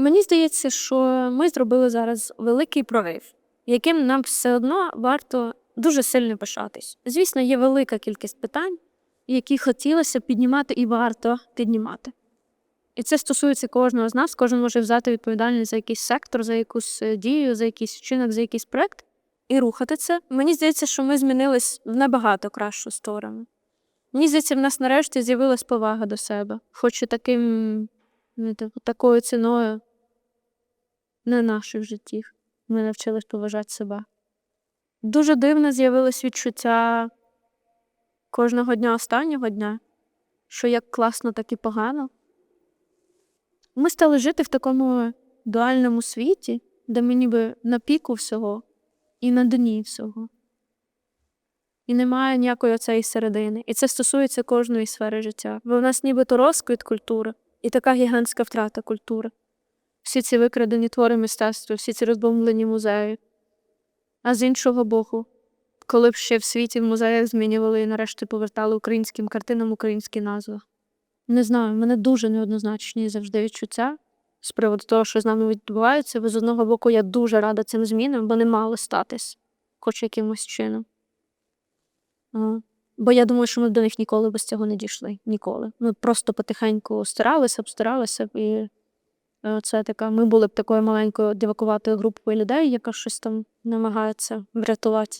Мені здається, що ми зробили зараз великий прорив, яким нам все одно варто дуже сильно пишатись. Звісно, є велика кількість питань, які хотілося піднімати і варто піднімати. І це стосується кожного з нас. Кожен може взяти відповідальність за якийсь сектор, за якусь е, дію, за якийсь вчинок, за якийсь проект і рухати це. Мені здається, що ми змінились в набагато кращу сторону. Мені здається, в нас нарешті з'явилась повага до себе, хоч і таким, типу, такою ціною не наших життів. Ми навчились поважати себе. Дуже дивне з'явилось відчуття кожного дня останнього дня, що як класно, так і погано. Ми стали жити в такому дуальному світі, де ми ніби на піку всього і на дні всього. І немає ніякої оцеї середини. І це стосується кожної сфери життя. Бо в нас нібито розквіт культури і така гігантська втрата культури. Всі ці викрадені твори мистецтва, всі ці розбомблені музеї. А з іншого боку, коли б ще в світі в музеях змінювали і нарешті повертали українським картинам українські назви. Не знаю, в мене дуже неоднозначні завжди відчуття з приводу того, що з нами відбувається. Бо з одного боку, я дуже рада цим змінам, бо не мали статись, хоч якимось чином. Бо я думаю, що ми до них ніколи без цього не дійшли. Ніколи. Ми просто потихеньку старалися б, старалися б. І це така, ми були б такою маленькою дивакуватою групою людей, яка щось там намагається врятувати